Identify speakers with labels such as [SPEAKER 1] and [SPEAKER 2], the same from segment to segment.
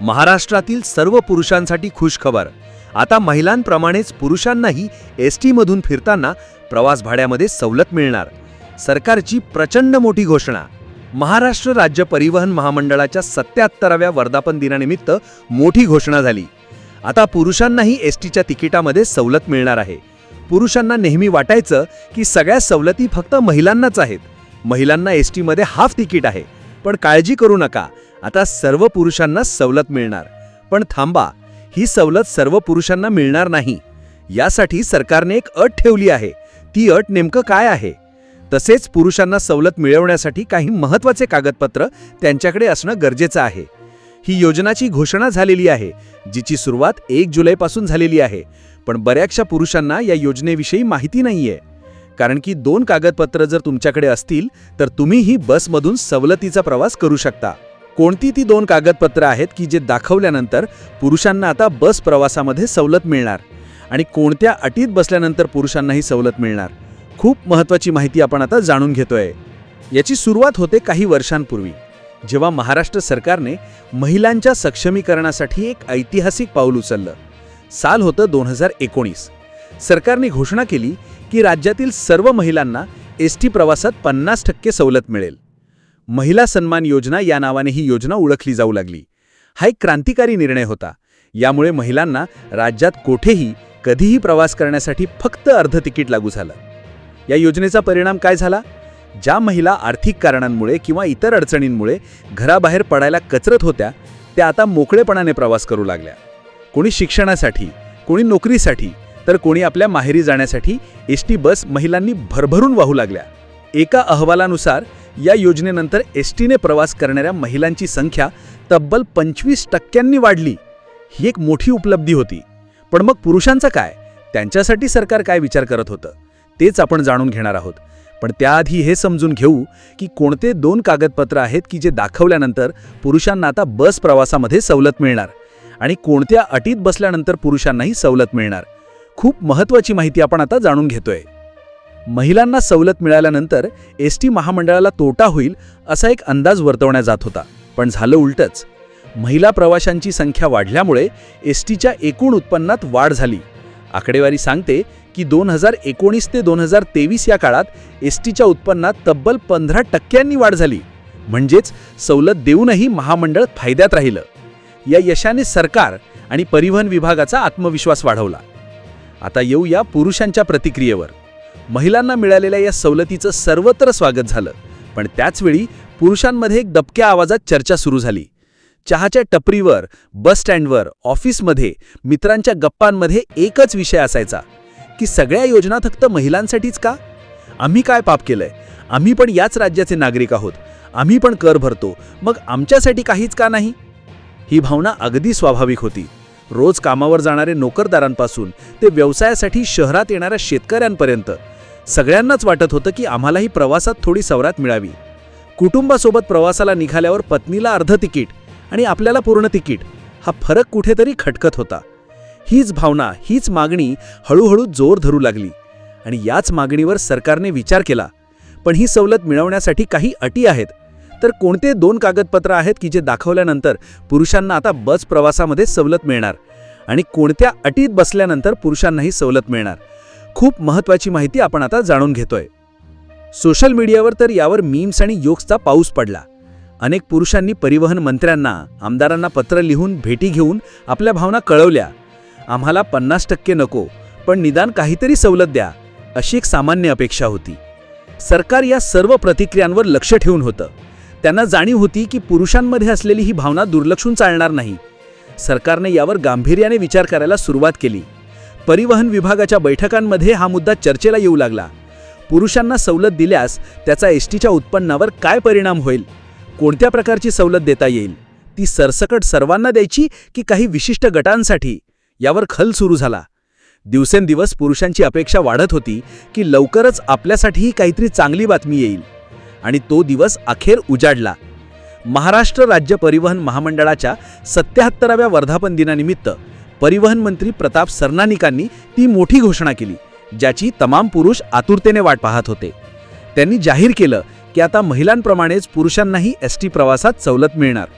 [SPEAKER 1] महाराष्ट्रातील सर्व पुरुषांसाठी खुशखबर. आता महिलांप्रमाणेच पुरुषांनाही एस टीमधून फिरताना प्रवास भाड्यामध्ये सवलत मिळणार. सरकारची प्रचंड मोठी घोषणा. महाराष्ट्र राज्य परिवहन महामंडळाच्या सत्याहत्तराव्या वर्धापन दिनानिमित्त मोठी घोषणा झाली. आता पुरुषांनाही एस टीच्या तिकिटामध्ये सवलत मिळणार आहे. पुरुषांना नेहमी वाटायचं की सगळ्या सवलती फक्त महिलांनाच आहेत. महिलांना एस टीमध्ये हाफ तिकीट आहे. पण काळजी करू नका. आता सर्व पुरुषांना सवलत मिळणार. पण थांबा ही सवलत सर्व पुरुषांना मिळणार नाही. यासाठी सरकारने एक अट ठेवली आहे. ती अट नेमकं काय आहे? तसेच पुरुषांना सवलत मिळवण्यासाठी काही महत्त्वाचे कागदपत्र त्यांच्याकडे असणं गरजेचं आहे. ही योजनाची घोषणा झालेली आहे जिची सुरुवात एक जुलैपासून झालेली आहे. पण बऱ्याचशा पुरुषांना या योजनेविषयी माहिती नाहीये. कारण की दोन कागदपत्र जर तुमच्याकडे असतील तर तुम्हीही बसमधून सवलतीचा प्रवास करू शकता. कोणती ती दोन कागदपत्र आहेत की जे दाखवल्यानंतर पुरुषांना आता बस प्रवासामध्ये सवलत मिळणार? आणि कोणत्या अटीत बसल्यानंतर पुरुषांनाही सवलत मिळणार? खूप महत्त्वाची माहिती आपण आता जाणून घेतोय. याची सुरुवात होते काही वर्षांपूर्वी जेव्हा महाराष्ट्र सरकारने महिलांच्या सक्षमीकरणासाठी एक ऐतिहासिक पाऊल उचललं. साल होतं दोन हजार एकोणीस. सरकारने घोषणा केली की राज्यातील सर्व महिलांना एस टी प्रवासात पन्नास टक्के सवलत मिळेल. महिला सन्मान योजना या नावाने ही योजना ओळखली जाऊ लागली. हा एक क्रांतिकारी निर्णय होता. यामुळे महिलांना राज्यात कोठेही कधीही प्रवास करण्यासाठी फक्त अर्ध तिकीट लागू झालं. या योजनेचा परिणाम काय झाला? ज्या महिला आर्थिक कारणांमुळे किंवा इतर अडचणींमुळे घराबाहेर पडायला कचरत होत्या त्या आता मोकळेपणाने प्रवास करू लागल्या. कोणी शिक्षणासाठी कोणी नोकरीसाठी तर कोणी आपल्या माहेरी जाण्यासाठी एस टी बस महिलांनी भरभरून वाहू लागल्या. एका अहवालानुसार या योजनेनंतर एस टीने प्रवास करणाऱ्या महिलांची संख्या तब्बल पंचवीस टक्क्यांनी वाढली. ही एक मोठी उपलब्धी होती. पण मग पुरुषांचं काय? त्यांच्यासाठी सरकार काय विचार करत होतं? तेच आपण जाणून घेणार आहोत. पण त्याआधी हे समजून घेऊ की कोणते दोन कागदपत्र आहेत की जे दाखवल्यानंतर पुरुषांना आता बस प्रवासामध्ये सवलत मिळणार आणि कोणत्या अटीत बसल्यानंतर पुरुषांनाही सवलत मिळणार? खूप महत्त्वाची माहिती आपण आता जाणून घेतोय. महिलांना सवलत मिळाल्यानंतर एस टी महामंडळाला तोटा होईल असा एक अंदाज वर्तवण्यात जात होता. पण झालं उलटच. महिला प्रवाशांची संख्या वाढल्यामुळे एस टीच्या एकूण उत्पन्नात वाढ झाली. आकडेवारी सांगते की दोन हजार एकोणीस ते दोन हजार तेवीस या काळात एस टीच्या उत्पन्नात तब्बल पंधरा टक्क्यांनी वाढ झाली. म्हणजेच सवलत देऊनही महामंडळ फायद्यात राहिलं. या यशाने सरकार आणि परिवहन विभागाचा आत्मविश्वास वाढवला. आता येऊ या पुरुषांच्या प्रतिक्रियेवर. महिलांना मिळालेल्या या सवलतीचं सर्वत्र स्वागत झालं. पण त्याचवेळी पुरुषांमध्ये एक दबक्या आवाजात चर्चा सुरू झाली. चहाच्या टपरीवर बस स्टँडवर ऑफिसमध्ये मित्रांच्या गप्पांमध्ये एकच विषय असायचा की सगळ्या योजना फक्त महिलांसाठीच का? आम्ही काय पाप केलंय? आम्ही पण याच राज्याचे नागरिक आहोत. आम्ही पण कर भरतो. मग आमच्यासाठी काहीच का नाही? ही भावना अगदी स्वाभाविक होती. रोज कामावर जाणारे नोकरदारांपासून ते व्यवसायासाठी शहरात येणाऱ्या शेतकऱ्यांपर्यंत सगळ्यांनाच वाटत होतं की आम्हालाही प्रवासात थोडी सवरात मिळावी. कुटुंबासोबत प्रवासाला निघाल्यावर पत्नीला अर्ध तिकीट आणि आपल्याला पूर्ण तिकीट हा फरक कुठेतरी खटकत होता. हीच भावना हीच मागणी हळूहळू जोर धरू लागली आणि याच मागणीवर सरकारने विचार केला. पण ही सवलत मिळवण्यासाठी काही अटी आहेत. तर कोणते दोन कागदपत्र आहेत की जे दाखवल्यानंतर पुरुषांना आता बस प्रवासामध्ये सवलत मिळणार आणि कोणत्या अटीत बसल्यानंतर पुरुषांनाही सवलत मिळणार? खूप महत्त्वाची माहिती आपण आता जाणून घेतोय. सोशल मीडियावर तर यावर मीम्स आणि योग्सचा पाऊस पडला. अनेक पुरुषांनी परिवहन मंत्र्यांना आमदारांना पत्र लिहून भेटी घेऊन आपल्या भावना कळवल्या. आम्हाला पन्नास टक्के नको पण निदान काहीतरी सवलत द्या अशी एक सामान्य अपेक्षा होती. सरकार या सर्व प्रतिक्रियांवर लक्ष ठेवून होतं. त्यांना जाणीव होती की पुरुषांमध्ये असलेली ही भावना दुर्लक्षून चालणार नाही. सरकारने यावर गांभीर्याने विचार करायला सुरुवात केली. परिवहन विभागाच्या बैठकांमध्ये हा मुद्दा चर्चेला येऊ लागला. पुरुषांना सवलत दिल्यास त्याचा एस टीच्या उत्पन्नावर काय परिणाम होईल? कोणत्या प्रकारची सवलत देता येईल? ती सरसकट सर्वांना द्यायची की काही विशिष्ट गटांसाठी? यावर खल सुरू झाला. दिवसेंदिवस पुरुषांची अपेक्षा वाढत होती की लवकरच आपल्यासाठीही काहीतरी चांगली बातमी येईल. आणि तो दिवस अखेर उजाडला. महाराष्ट्र राज्य परिवहन महामंडळाच्या सत्याहत्तराव्या वर्धापन दिनानिमित्त परिवहन मंत्री प्रताप सरनानिकांनी ती मोठी घोषणा केली ज्याची तमाम पुरुष आतुरतेने वाट पाहत होते. त्यांनी जाहीर केलं की आता महिलांप्रमाणेच पुरुषांनाही एस टी प्रवासात सवलत मिळणार.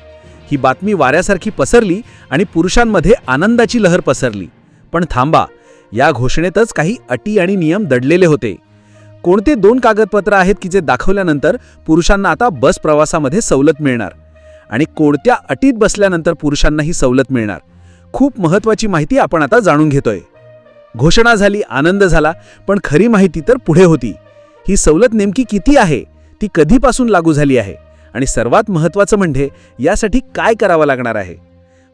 [SPEAKER 1] ही बातमी वाऱ्यासारखी पसरली आणि पुरुषांमध्ये आनंदाची लहर पसरली. पण थांबा या घोषणेतच काही अटी आणि नियम दडलेले होते. कोणते दोन कागदपत्र आहेत की जे दाखवल्यानंतर पुरुषांना आता बस प्रवासामध्ये सवलत मिळणार? आणि कोणत्या अटीत बसल्यानंतर पुरुषांना ही सवलत मिळणार? खूप महत्त्वाची माहिती आपण आता जाणून घेतोय. घोषणा झाली आनंद झाला पण खरी माहिती तर पुढे होती. ही सवलत नेमकी किती आहे ती कधीपासून लागू झाली आहे आणि सर्वात महत्त्वाचं म्हणजे यासाठी काय करावं लागणार आहे?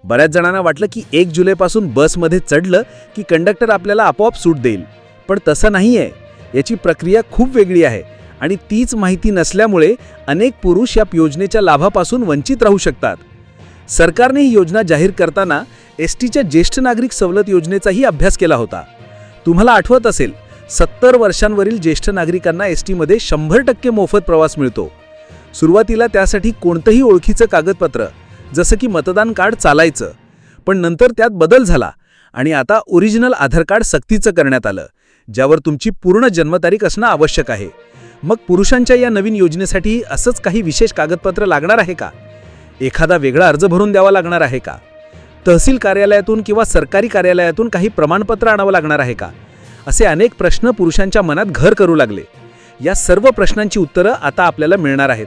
[SPEAKER 1] बऱ्याच जणांना वाटलं की एक जुलैपासून बसमध्ये चढलं की कंडक्टर आपल्याला आपोआप सूट देईल. पण तसं नाही आहे याची प्रक्रिया खूप वेगळी आहे आणि तीच माहिती नसल्यामुळे अनेक पुरुष या योजनेच्या लाभापासून वंचित राहू शकतात. सरकारने ही योजना जाहीर करताना एस टीच्या ज्येष्ठ नागरिक सवलत योजनेचाही अभ्यास केला होता. तुम्हाला आठवत असेल सत्तर वर्षांवरील ज्येष्ठ नागरिकांना एस टीमध्ये शंभर टक्के मोफत प्रवास मिळतो. सुरुवातीला त्यासाठी कोणतंही ओळखीचं कागदपत्र जसं की मतदान कार्ड चालायचं पण नंतर त्यात बदल झाला आणि आता ओरिजिनल आधार कार्ड सक्तीचं करण्यात आलं ज्यावर तुमची पूर्ण जन्मतारीख असणं आवश्यक आहे. मग पुरुषांच्या या नवीन योजनेसाठी असंच काही विशेष कागदपत्र लागणार आहे का? एखादा वेगळा अर्ज भरून द्यावा लागणार आहे का? तहसील कार्यालयातून किंवा सरकारी कार्यालयातून काही प्रमाणपत्र आणावं लागणार आहे का? असे अनेक प्रश्न पुरुषांच्या मनात घर करू लागले. या सर्व प्रश्नांची उत्तरं आता आपल्याला मिळणार आहेत.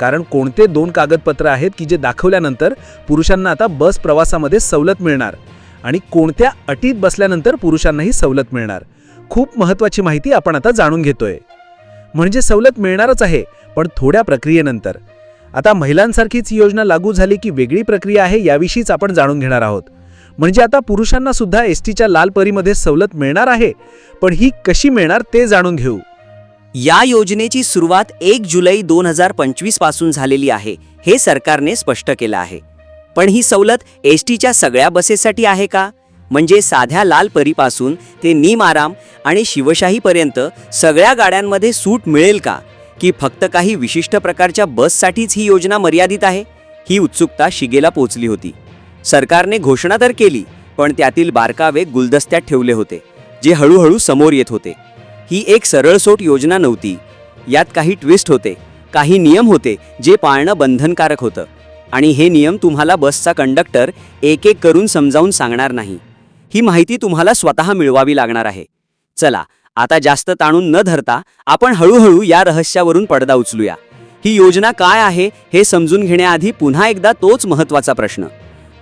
[SPEAKER 1] कारण कोणते दोन कागदपत्र आहेत की जे दाखवल्यानंतर पुरुषांना आता बस प्रवासामध्ये सवलत मिळणार आणि कोणत्या अटीत बसल्यानंतर पुरुषांनाही सवलत मिळणार? खूप महत्त्वाची माहिती आपण आता जाणून घेतोय. म्हणजे सवलत मिळणारच आहे पण थोड्या प्रक्रियेनंतर. आता महिलांसारखीच ही योजना लागू झाली की वेगळी प्रक्रिया आहे याविषयीच आपण जाणून घेणार आहोत. म्हणजे आता पुरुषांना सुद्धा एस टीच्या लाल परीमध्ये सवलत मिळणार आहे पण ही कशी मिळणार ते जाणून घेऊ.
[SPEAKER 2] या योजनेची सुरुवात एक जुलै दोन हजार पंचवीसपासून झालेली आहे हे सरकारने स्पष्ट केलं आहे. पण ही सवलत एस टीच्या सगळ्या बसेससाठी आहे का? म्हणजे साध्या लाल परीपासून ते नीम आराम आणि शिवशाहीपर्यंत सगळ्या गाड्यांमध्ये सूट मिळेल का? की फक्त काही विशिष्ट प्रकारच्या बससाठीच ही योजना मर्यादित आहे? ही उत्सुकता शिगेला पोचली होती. सरकारने घोषणा तर केली पण त्यातील बारकावे गुलदस्त्यात ठेवले होते जे हळूहळू समोर येत होते. ही एक सरळसोट योजना नव्हती. यात काही ट्विस्ट होते काही नियम होते जे पाळणं बंधनकारक होतं. आणि हे नियम तुम्हाला बसचा कंडक्टर एक एक करून समजावून सांगणार नाही. ही माहिती तुम्हाला स्वतः मिळवावी लागणार आहे. चला आता जास्त ताणून न धरता आपण हळूहळू या रहस्यावरून पडदा उचलूया. ही योजना काय आहे हे समजून घेण्याआधी पुन्हा एकदा तोच महत्त्वाचा प्रश्न.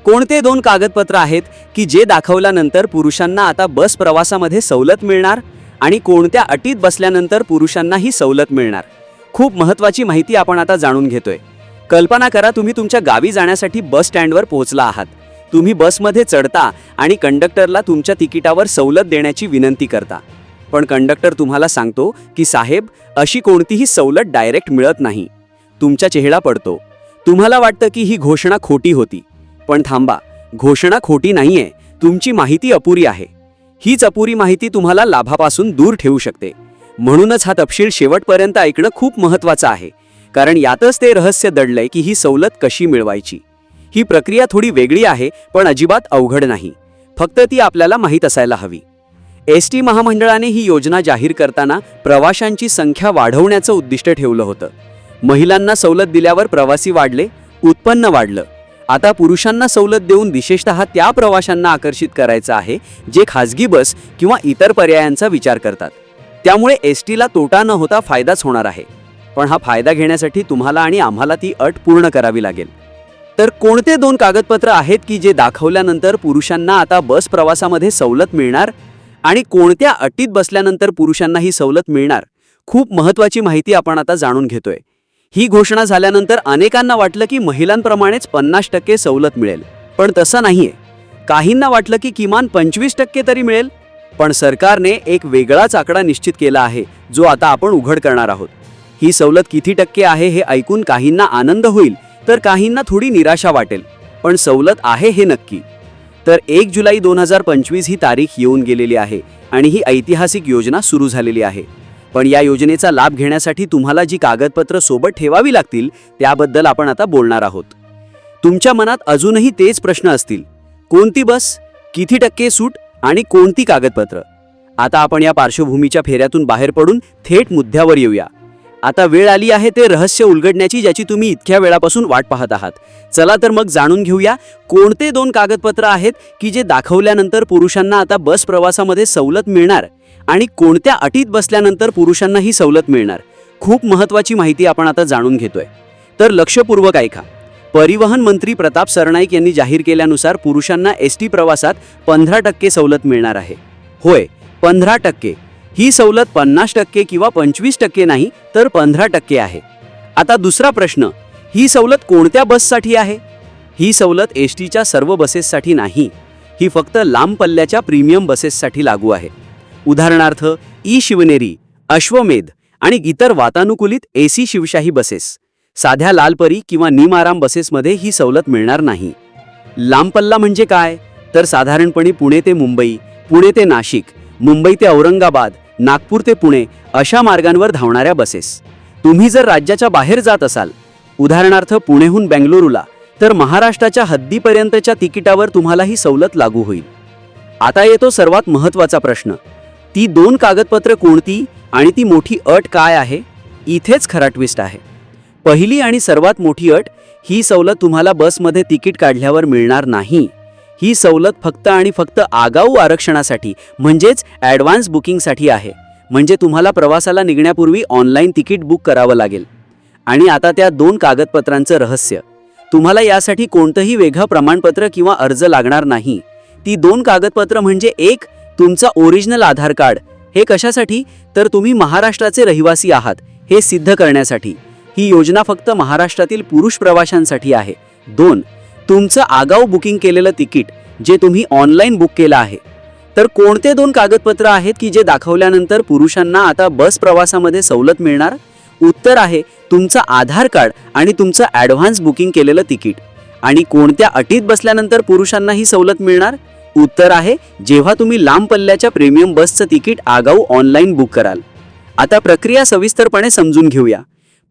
[SPEAKER 2] कोणते दोन कागदपत्र आहेत की जे दाखवल्यानंतर पुरुषांना आता बस प्रवासामध्ये सवलत मिळणार आणि कोणत्या अटीत बसल्यानंतर पुरुषांना ही सवलत मिळणार? खूप महत्त्वाची माहिती आपण आता जाणून घेतोय. कल्पना करा तुम्ही तुमच्या गावी जाण्यासाठी बस स्टँडवर पोहोचला आहात. तुम्ही बसमध्ये चढता आणि कंडक्टरला तुमच्या तिकिटावर सवलत देण्याची विनंती करता. पण कंडक्टर तुम्हाला सांगतो की साहेब अशी कोणतीही सवलत डायरेक्ट मिळत नाही. तुमचा चेहरा पडतो. तुम्हाला वाटतं की ही घोषणा खोटी होती. पण थांबा घोषणा खोटी नाहीये. तुमची माहिती अपुरी आहे. हीच अपुरी माहिती तुम्हाला लाभापासून दूर ठेवू शकते. म्हणूनच हा तपशील शेवटपर्यंत ऐकणं खूप महत्त्वाचं आहे. कारण यातच ते रहस्य दडलंय की ही सवलत कशी मिळवायची. ही प्रक्रिया थोडी वेगळी आहे पण अजिबात अवघड नाही. फक्त ती आपल्याला माहीत असायला हवी. एस टी महामंडळाने ही योजना जाहीर करताना प्रवाशांची संख्या वाढवण्याचं उद्दिष्ट ठेवलं होतं. महिलांना सवलत दिल्यावर प्रवासी वाढले उत्पन्न वाढलं. आता पुरुषांना सवलत देऊन विशेषतः त्या प्रवाशांना आकर्षित करायचं आहे जे खाजगी बस किंवा इतर पर्यायांचा विचार करतात. त्यामुळे एस टीला तोटा न होता फायदाच होणार आहे. पण हा फायदा घेण्यासाठी तुम्हाला आणि आम्हाला ती अट पूर्ण करावी लागेल. तर कोणते दोन कागदपत्र आहेत की जे दाखवल्यानंतर पुरुषांना आता बस प्रवासामध्ये सवलत मिळणार? आणि कोणत्या अटीत बसल्यानंतर पुरुषांना ही सवलत मिळणार? खूप महत्त्वाची माहिती आपण आता जाणून घेतोय. ही घोषणा झाल्यानंतर अनेकांना वाटलं की महिलांप्रमाणेच पन्नास टक्के सवलत मिळेल. पण तसं नाहीये. काहींना वाटलं की किमान पंचवीस टक्के तरी मिळेल. पण सरकारने एक वेगळाच आकडा निश्चित केला आहे जो आता आपण उघड करणार आहोत. ही सवलत किती टक्के आहे हे ऐकून काहींना आनंद होईल तर काहींना थोडी निराशा वाटेल. पण सवलत आहे हे नक्की. तर एक जुलै दोन हजार पंचवीस ही तारीख येऊन गेलेली आहे आणि ही ऐतिहासिक योजना सुरू झालेली आहे. पण या योजनेचा लाभ घेण्यासाठी तुम्हाला जी कागदपत्र सोबत ठेवावी लागतील त्याबद्दल आपण आता बोलणार आहोत. तुमच्या मनात अजूनही तेच प्रश्न असतील. कोणती बस किती टक्के सूट आणि कोणती कागदपत्र? आता आपण या पार्श्वभूमीच्या फेऱ्यातून बाहेर पडून थेट मुद्द्यावर येऊया. आता वेळ आली आहे ते रहस्य उलगडण्याची ज्याची तुम्ही इतक्या वेळापासून वाट पाहत आहात. चला तर मग जाणून घेऊया कोणते दोन कागदपत्र आहेत की जे दाखवल्यानंतर पुरुषांना आता बस प्रवासामध्ये सवलत मिळणार आणि कोणत्या अटीत बसल्यानंतर पुरुषांना ही सवलत मिळणार? खूप महत्वाची माहिती आपण आता जाणून घेतोय. तर लक्षपूर्वक ऐका. परिवहन मंत्री प्रताप सरनाईक यांनी जाहीर केल्यानुसार पुरुषांना एस टी प्रवासात पंधरा टक्के सवलत मिळणार आहे. होय पंधरा टक्के. ही सवलत पन्नास टक्के किंवा पंचवीस टक्के नाही तर पंधरा टक्के आहे. आता दुसरा प्रश्न ही सवलत कोणत्या बससाठी आहे? ही सवलत एस टीच्या सर्व बसेससाठी नाही ही फक्त लांब पल्ल्याच्या प्रीमियम बसेससाठी लागू आहे. उदाहरणार्थ ई शिवनेरी अश्वमेध आणि इतर वातानुकूलित एसी शिवशाही बसेस. साध्या लालपरी किंवा निमाराम बसेसमध्ये ही सवलत मिळणार नाही. लांब पल्ला म्हणजे काय? तर साधारणपणे पुणे ते मुंबई पुणे ते नाशिक मुंबई ते औरंगाबाद नागपूर ते पुणे अशा मार्गांवर धावणाऱ्या बसेस. तुम्ही जर राज्याच्या बाहेर जात असाल उदाहरणार्थ पुणेहून बेंगलुरूला तर महाराष्ट्राच्या हद्दीपर्यंतच्या तिकिटावर तुम्हाला ही सवलत लागू होईल. आता येतो सर्वात महत्त्वाचा प्रश्न. ती दोन कागदपत्र कोणती आणि ती मोठी अट काय आहे? इथेच खरा ट्विस्ट आहे. पहिली आणि सर्वात मोठी अट ही सवलत तुम्हाला बसमध्ये तिकीट काढल्यावर मिळणार नाही. ही सवलत फक्त आणि फक्त आगाऊ आरक्षणासाठी म्हणजेच ॲडव्हान्स बुकिंगसाठी आहे. म्हणजे तुम्हाला प्रवासाला निघण्यापूर्वी ऑनलाईन तिकीट बुक करावं लागेल. आणि आता त्या दोन कागदपत्रांचं रहस्य. तुम्हाला यासाठी कोणतंही वेगळं प्रमाणपत्र किंवा अर्ज लागणार नाही. ती दोन कागदपत्र म्हणजे एक तुमचं ओरिजिनल आधार कार्ड. हे कशासाठी? तर तुम्ही महाराष्ट्राचे रहिवासी आहात हे सिद्ध करण्यासाठी. ही योजना फक्त महाराष्ट्रातील पुरुष प्रवाशांसाठी आहे. दोन तुमचं आगाऊ बुकिंग केलेलं तिकीट जे तुम्ही ऑनलाईन बुक केलं आहे तर कोणते दोन कागदपत्र आहेत की जे दाखवल्यानंतर पुरुषांना आता बस प्रवासामध्ये सवलत मिळणार? उत्तर आहे तुमचं आधार कार्ड आणि तुमचं ॲडव्हान्स बुकिंग केलेलं तिकीट. आणि कोणत्या अटीत बसल्यानंतर पुरुषांना ही सवलत मिळणार? उत्तर आहे जेव्हा तुम्ही लांब पल्ल्याच्या प्रीमियम बसचं तिकीट आगाऊ ऑनलाईन बुक कराल. आता प्रक्रिया सविस्तरपणे समजून घेऊया.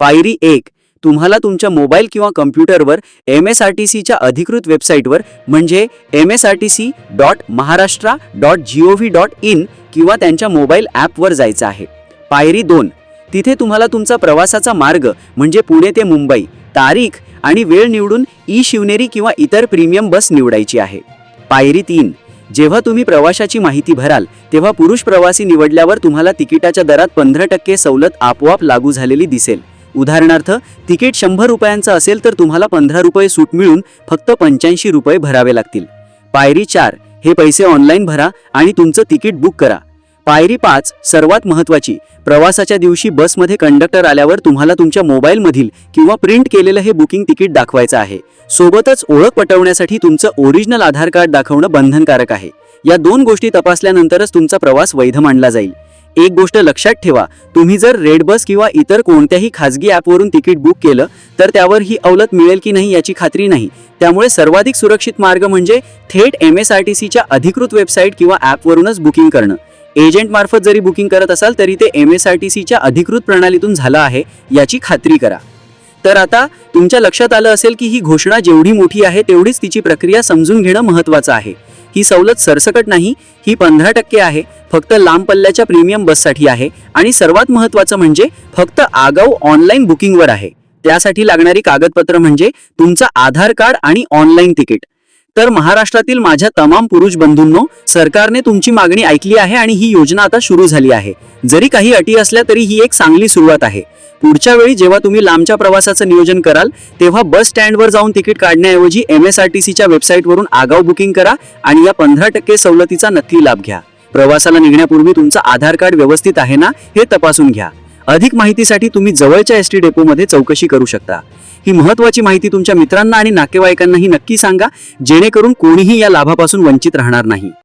[SPEAKER 2] पायरी एक तुम्हाला तुमच्या मोबाईल किंवा कम्प्युटरवर एम एस आर टी सीच्या अधिकृत वेबसाईटवर म्हणजे M S R T C dot Maharashtra dot G O V dot in किंवा त्यांच्या मोबाईल ॲपवर जायचं आहे. पायरी दोन तिथे तुम्हाला तुमचा प्रवासाचा मार्ग म्हणजे पुणे ते मुंबई तारीख आणि वेळ निवडून ई शिवनेरी किंवा इतर प्रीमियम बस निवडायची आहे. पायरी तीन जेव्हा तुम्ही प्रवाशाची माहिती भराल तेव्हा पुरुष प्रवासी निवडल्यावर तुम्हाला तिकिटाच्या दरात पंधरा टक्के सवलत आपोआप लागू झालेली दिसेल. उदाहरणार्थ तिकीट शंभर रुपयांचं असेल तर तुम्हाला पंधरा रुपये सूट मिळून फक्त पंच्याऐंशी रुपये भरावे लागतील. पायरी चार हे पैसे ऑनलाईन भरा आणि तुमचं तिकीट बुक करा. पायरी पाच सर्वात महत्त्वाची प्रवासाच्या दिवशी बसमध्ये कंडक्टर आल्यावर तुम्हाला तुमच्या मोबाईलमधील किंवा प्रिंट केलेलं हे बुकिंग तिकीट दाखवायचं आहे. सोबतच ओळख पटवण्यासाठी तुमचं ओरिजिनल आधार कार्ड दाखवणं बंधनकारक आहे. या दोन गोष्टी तपासल्यानंतरच तुमचा प्रवास वैध मानला जाईल. एक गोष्ट लक्षात ठेवा तुम्ही जर रेड बस किंवा इतर कोणत्याही खाजगी ॲपवरून तिकीट बुक केलं तर त्यावर ही अवलत मिळेल की नाही याची खात्री नाही. त्यामुळे सर्वाधिक सुरक्षित मार्ग म्हणजे थेट एम एस आर टी सीच्या अधिकृत वेबसाईट किंवा ॲपवरूनच बुकिंग करणं. एजंट मार्फत जरी बुकिंग करत असाल तरी ते एम एस आर टी सीच्या अधिकृत प्रणालीतून झालं आहे याची खात्री करा. तर आता तुमच्या लक्षात आलं असेल की ही घोषणा जेवढी मोठी आहे तेवढीच तिची प्रक्रिया समजून घेणं महत्त्वाचं आहे. ही सवलत सरसकट नाही ही पंधरा टक्के आहे फक्त लांब पल्ल्याच्या प्रीमियम बससाठी आहे आणि सर्वात महत्त्वाचं म्हणजे फक्त आगाऊ ऑनलाईन बुकिंगवर आहे. त्यासाठी लागणारी कागदपत्र म्हणजे तुमचं आधार कार्ड आणि ऑनलाईन तिकीट. तर महाराष्ट्रातील माझ्या तमाम पुरुष बंधूंनो सरकारने तुमची मागणी ऐकली आहे आणि ही योजना आता सुरू झाली आहे. जरी काही अटी असल्या तरी ही एक चांगली सुरुवात आहे. पुढच्या वेळी जेव्हा तुम्ही लांबच्या प्रवासाचं नियोजन कराल तेव्हा बस स्टँडवर जाऊन तिकीट काढण्याऐवजी एम एस आर टी सीच्या वेबसाईटवरून आगाऊ बुकिंग करा आणि या पंधरा टक्के सवलतीचा नक्की लाभ घ्या. प्रवासाला निघण्यापूर्वी तुमचं आधार कार्ड व्यवस्थित आहे ना हे तपासून घ्या. अधिक माहितीसाठी तुम्ही जवळच्या एस टी डेपोमध्ये चौकशी करू शकता. ही महत्त्वाची माहिती तुमच्या मित्रांना आणि नातेवाईकांनाही नक्की सांगा जेणेकरून कोणीही या लाभापासून वंचित राहणार नाही.